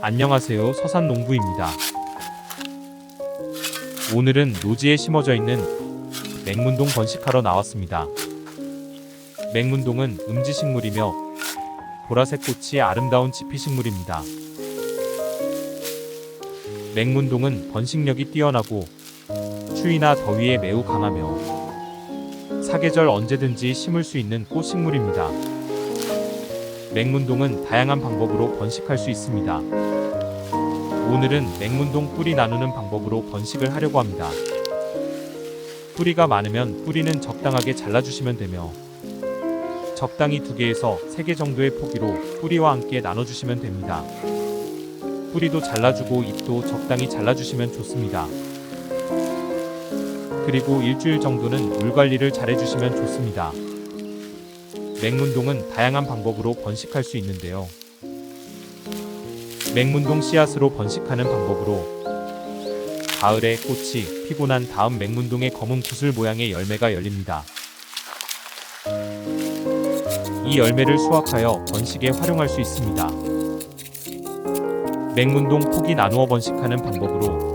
안녕하세요. 서산 농부입니다. 오늘은 노지에 심어져 있는 맹문동 번식하러 나왔습니다. 맹문동은 음지식물이며 보라색 꽃이 아름다운 지피식물입니다. 맹문동은 번식력이 뛰어나고 추위나 더위에 매우 강하며 사계절 언제든지 심을 수 있는 꽃식물입니다. 맹문동은 다양한 방법으로 번식할 수 있습니다. 오늘은 맹문동 뿌리 나누는 방법으로 번식을 하려고 합니다. 뿌리가 많으면 뿌리는 적당하게 잘라주시면 되며 적당히 두 개에서 세개 정도의 포기로 뿌리와 함께 나눠주시면 됩니다. 뿌리도 잘라주고 잎도 적당히 잘라주시면 좋습니다. 그리고 일주일 정도는 물 관리를 잘 해주시면 좋습니다. 맹문동은 다양한 방법으로 번식할 수 있는데요. 맹문동 씨앗으로 번식하는 방법으로 가을에 꽃이 피고 난 다음 맹문동의 검은 구슬 모양의 열매가 열립니다. 이 열매를 수확하여 번식에 활용할 수 있습니다. 맹문동 폭이 나누어 번식하는 방법으로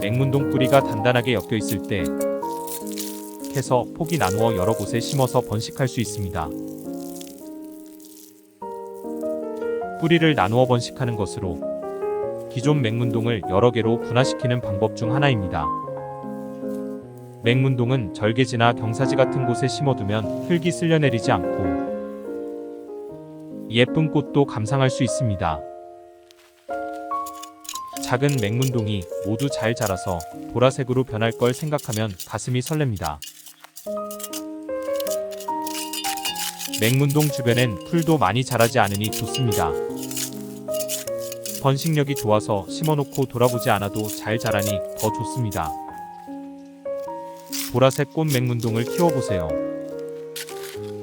맹문동 뿌리가 단단하게 엮여 있을 때 캐서 폭이 나누어 여러 곳에 심어서 번식할 수 있습니다. 뿌리를 나누어 번식하는 것으로 기존 맹문동을 여러 개로 분화시키는 방법 중 하나입니다. 맹문동은 절개지나 경사지 같은 곳에 심어두면 흙이 쓸려내리지 않고 예쁜 꽃도 감상할 수 있습니다. 작은 맹문동이 모두 잘 자라서 보라색으로 변할 걸 생각하면 가슴이 설렙니다. 맹문동 주변엔 풀도 많이 자라지 않으니 좋습니다. 번식력이 좋아서 심어놓고 돌아보지 않아도 잘 자라니 더 좋습니다. 보라색 꽃 맹문동을 키워보세요.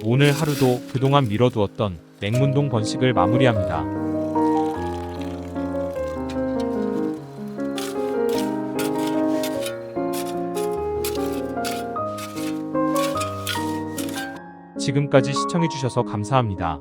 오늘 하루도 그동안 미뤄두었던 맹문동 번식을 마무리합니다. 지금까지 시청해주셔서 감사합니다.